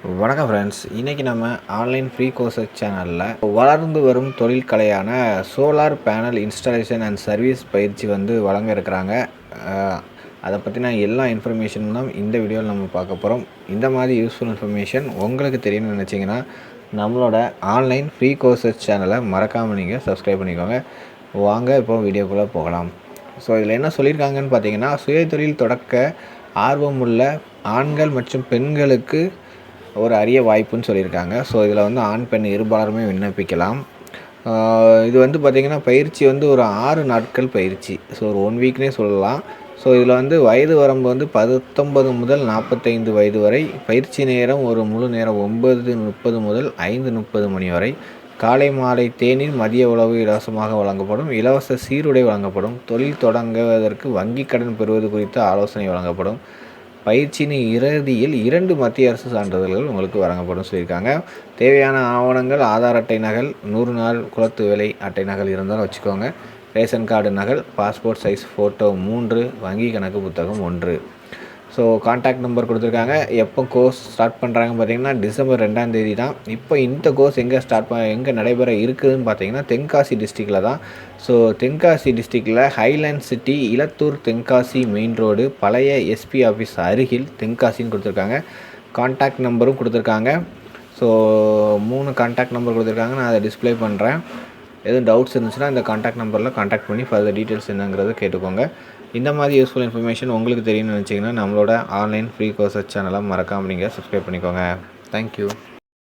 வணக்கம் ஃப்ரெண்ட்ஸ் இன்றைக்கி நம்ம ஆன்லைன் ஃப்ரீ கோர்சஸ் சேனலில் வளர்ந்து வரும் தொழிற்கலையான solar panel installation and service பயிற்சி வந்து வழங்க இருக்கிறாங்க. அதை பற்றின எல்லா இன்ஃபர்மேஷனும் தான் இந்த வீடியோவில் நம்ம பார்க்க போகிறோம் இந்த மாதிரி யூஸ்ஃபுல் இன்ஃபர்மேஷன் உங்களுக்கு தெரியணும்னு நினச்சிங்கன்னா நம்மளோட ஆன்லைன் ஃப்ரீ கோர்சஸ் சேனலை மறக்காமல் நீங்கள் சப்ஸ்கிரைப் பண்ணிக்கோங்க. வாங்க இப்போ வீடியோக்குள்ளே போகலாம். ஸோ இதில் என்ன சொல்லியிருக்காங்கன்னு பார்த்தீங்கன்னா சுயதொழில் தொடக்க ஆர்வமுள்ள ஆண்கள் மற்றும் பெண்களுக்கு ஒரு அரிய வாய்ப்புன்னு சொல்லியிருக்காங்க. ஸோ இதில் வந்து ஆண் பெண் இருபாலருமே விண்ணப்பிக்கலாம். இது வந்து பார்த்திங்கன்னா பயிற்சி வந்து ஒரு ஆறு நாட்கள் பயிற்சி. ஸோ ஒரு ஒன் வீக்னே சொல்லலாம். ஸோ இதில் வந்து வயது வரம்பு வந்து பத்தொன்பது முதல் நாற்பத்தைந்து வயது வரை பயிற்சி நேரம் ஒரு முழு நேரம் ஒன்பது முப்பது முதல் ஐந்து முப்பது மணி வரை காலை மாலை தேநீர் மதிய உணவு இலவசமாக வழங்கப்படும் இலவச சீருடை வழங்கப்படும் தொழில் தொடங்குவதற்கு வங்கி கடன் பெறுவது குறித்த ஆலோசனை வழங்கப்படும். பயிற்சியின் இறுதியில் இரண்டு மத்திய அரசு சான்றிதழ்கள் உங்களுக்கு வழங்கப்படும் சொல்லியிருக்காங்க. தேவையான ஆவணங்கள் ஆதார் அட்டை நகல் நூறு நாள் குலத்து விலை அட்டை நகல் இருந்தாலும் வச்சுக்கோங்க. ரேஷன் கார்டு நகல் பாஸ்போர்ட் சைஸ் ஃபோட்டோ மூன்று வங்கி கணக்கு புத்தகம் ஒன்று. ஸோ காண்டாக்ட் நம்பர் கொடுத்துருக்காங்க. எப்போ கோர்ஸ் ஸ்டார்ட் பண்ணுறாங்க பார்த்தீங்கன்னா டிசம்பர் ரெண்டாம் தேதி தான் இப்போ இந்த கோர்ஸ் எங்கே ஸ்டார்ட் ப எங்கே நடைபெற இருக்குதுன்னு பார்த்தீங்கன்னா தென்காசி டிஸ்ட்ரிக்டில் தான். ஸோ தென்காசி டிஸ்ட்ரிக்டில் highland city Ilathur Tenkasi main road பழைய எஸ்பி ஆஃபீஸ் அருகில் தென்காசின்னு கொடுத்துருக்காங்க. காண்டாக்ட் நம்பரும் கொடுத்துருக்காங்க. ஸோ மூணு காண்டாக்ட் நம்பர் கொடுத்துருக்காங்க. நான் அதை டிஸ்ப்ளே பண்ணுறேன் எதுவும் டவுட்ஸ் இருந்துச்சுன்னா இந்த காண்டாக்ட் நம்பரில் காண்டாக்ட் பண்ணி ஃபர்தர் டீட்டெயில்ஸ் என்னங்கிறத கேட்டுக்கோங்க. இந்த மாதிரி யூஸ்ஃபுல் இன்ஃபர்மேஷன் உங்களுக்கு தெரியும்னு நினச்சிங்கன்னா நம்மளோட ஆன்லைன் ஃப்ரீ கோர்சஸ் சேனலை மறக்காம நீங்கள் சப்ஸ்கிரைப் பண்ணிக்கோங்க. தேங்க்யூ